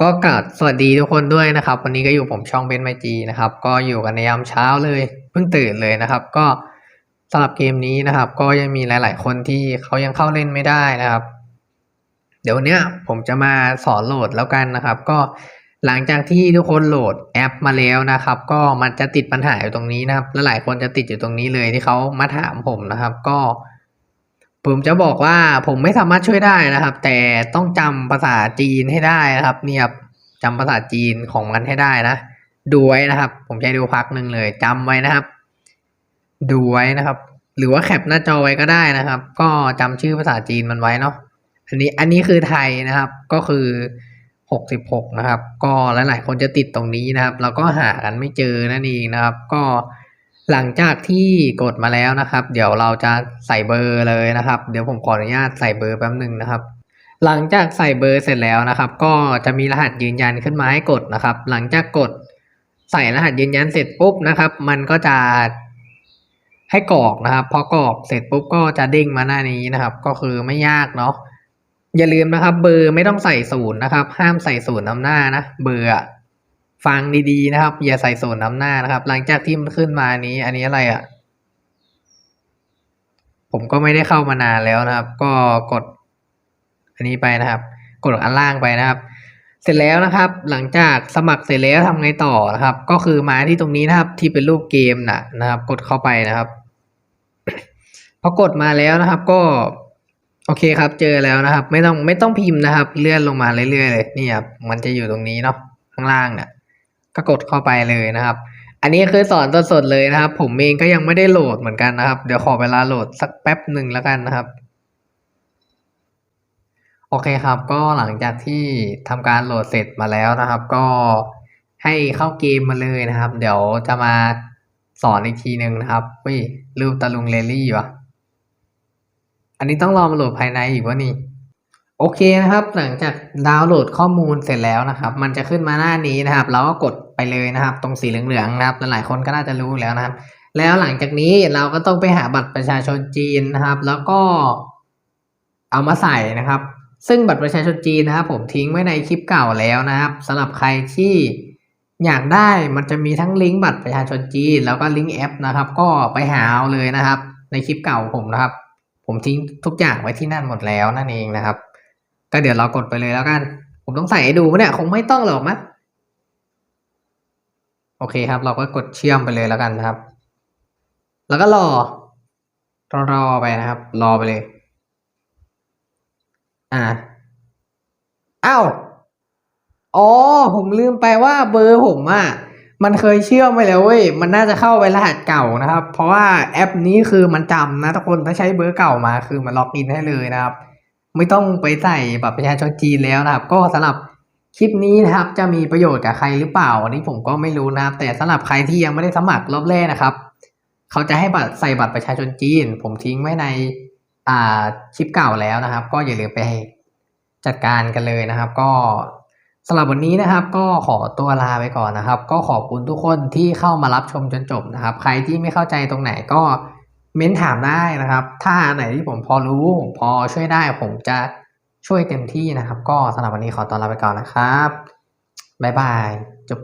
ก็กราบสวัสดีทุกคนด้วยนะครับ วันนี้ก็อยู่ผมช่องเบนไมจีนะครับ ก็อยู่กันในยามเช้าเลยเพิ่งตื่นเลยนะครับ ก็สำหรับเกมนี้นะครับ ก็ยังมีหลาย ๆ คนที่เขายังเข้าเล่นไม่ได้นะครับ เดี๋ยวนเนี้ยผมจะมาสอนโหลดแล้วกันนะครับ ก็หลังจากที่ทุกคนโหลดแอปมาแล้วนะครับ ก็มันจะติดปัญหาอยู่ตรงนี้นะครับและหลายคนจะติดอยู่ตรงนี้เลยที่เขามาถามผมนะครับ ก็ ผมจะบอกว่าผมไม่สามารถช่วยได้นะครับ แต่ต้องจำภาษาจีนให้ได้นะครับเนี่ยครับจำภาษาจีนของมันให้ได้นะดูไว้นะครับ ผมให้ดูพักหนึ่งเลยจำไว้นะครับ ดูไว้นะครับ หรือว่าแคปหน้าจอไว้ก็ได้นะครับ ก็จำชื่อภาษาจีนมันไว้เนาะอันนี้อันนี้คือไทยนะครับ ก็คือหกสิบหกนะครับ ก็หลายๆคนจะติดตรงนี้นะครับ แล้วก็หากันไม่เจอนั่นเองนะครับ ก็ หลังจากที่กดมาแล้วนะครับ เดี๋ยวเราจะใส่เบอร์เลยนะครับ เดี๋ยวผมขออนุญาตใส่เบอร์แป๊บหนึ่งนะครับ หลังจากใส่เบอร์เสร็จแล้วนะครับ ก็จะมีรหัสยืนยันขึ้นมาให้กดนะครับ หลังจากกดใส่รหัสยืนยันเสร็จปุ๊บนะครับ มันก็จะให้กรอกนะครับ พอกรอกเสร็จปุ๊บก็จะเด้งมาหน้านี้นะครับ ก็คือไม่ยากเนาะอย่าลืมนะครับ เบอร์ไม่ต้องใส่ศูนย์นะครับ ห้ามใส่ศูนย์นำหน้านะเบอร์อ ฟังดีๆนะครับ อย่าใส่ศูนนำหน้านะครับ หลังจากที่มันขึ้นมานี้ อันนี้อะไรอะผมก็ไม่ได้เข้ามานานแล้วนะครับ ก็กด อันนี้ไปนะครับ กดอันล่างไปนะครับ เสร็จแล้วนะครับ หลังจากสมัครเสร็จแล้วทำไงต่อนะครับ ก็คือมาที่ตรงนี้นะครับ ที่เป็นรูปเกมนะนะครับ กดเข้าไปนะครับพอกดมาแล้วนะครับ ก็โอเคครับ เจอแล้วนะครับ ไม่ต้องไม่ต้องพิมพ์นะครับ เลื่อนลงมาเรื่อยๆเลยนี่ครับมันจะอยู่ตรงนี้เนาะข้างล่างเนี่ย ก็กดเข้าไปเลยนะครับ อันนี้คือสอนสดๆเลยนะครับ ผมเองก็ยังไม่ได้โหลดเหมือนกันนะครับ เดี๋ยวขอเวลาโหลดสักแป๊บหนึ่งแล้วกันนะครับ โอเคครับ ก็หลังจากที่ทำการโหลดเสร็จมาแล้วนะครับ ก็ให้เข้าเกมมาเลยนะครับ เดี๋ยวจะมาสอนอีกทีหนึ่งนะครับเฮ้ยรูปตะลุงเลลี่วะอันนี้ต้องรอมาโหลดภายในอีกวะนี่ โอเคนะครับ หลังจากดาวน์โหลดข้อมูลเสร็จแล้วนะครับ มันจะขึ้นมาหน้านี้นะครับ เราก็กดไปเลยนะครับ ตรงสีเหลืองๆนะครับ หลายๆคนก็น่าจะรู้แล้วนะครับ แล้วหลังจากนี้เราก็ต้องไปหาบัตรประชาชนจีนนะครับ แล้วก็เอามาใส่นะครับ ซึ่งบัตรประชาชนจีนนะครับ ผมทิ้งไว้ในคลิปเก่าแล้วนะครับสำหรับใครที่อยากได้มันจะมีทั้งลิงก์บัตรประชาชนจีนแล้วก็ลิงก์แอปนะครับ ก็ไปหาเอาเลยนะครับ ในคลิปเก่าผมนะครับ ผมทิ้งทุกอย่างไว้ที่นั่นหมดแล้วนั่นเองนะครับ ก็เดี๋ยวเรากดไปเลยแล้วกัน ผมต้องใส่ให้ดูปะเนี่ย คงไม่ต้องหรอกมั้ยโอเคครับ เราก็กดเชื่อมไปเลยแล้วกันนะครับ แล้วก็รอรอ รอไปนะครับ รอไปเลย อ่าอ้าวอ๋อ ผมลืมไปว่าเบอร์ผมอะมันเคยเชื่อมไปแล้วเว้ย มันน่าจะเข้าไปรหัสเก่านะครับ เพราะว่าแอปนี้คือมันจำนะทุกคน ถ้าใช้เบอร์เก่ามาคือมันล็อกอินให้เลยนะครับ ไม่ต้องไปใส่บัตรประชาชนจีนแล้วนะครับ ก็สำหรับคลิปนี้นะครับ จะมีประโยชน์กับใครหรือเปล่าอันนี้ผมก็ไม่รู้นะครับ แต่สำหรับใครที่ยังไม่ได้สมัครรอบแรกนะครับ เขาจะให้บัตรใส่บัตรประชาชนจีน ผมทิ้งไว้ในอ่าคลิปเก่าแล้วนะครับ ก็อย่าลืมไปจัดการกันเลยนะครับ ก็สำหรับวันนี้นะครับ ก็ขอตัวลาไปก่อนนะครับ ก็ขอบคุณทุกคนที่เข้ามารับชมจนจบนะครับ ใครที่ไม่เข้าใจตรงไหนก็ เม้นถามได้นะครับ ถ้าไหนที่ผมพอรู้พอช่วยได้ผมจะช่วยเต็มที่นะครับ ก็สำหรับวันนี้ขอตัวลาไปก่อนนะครับ บ๊ายบายจบ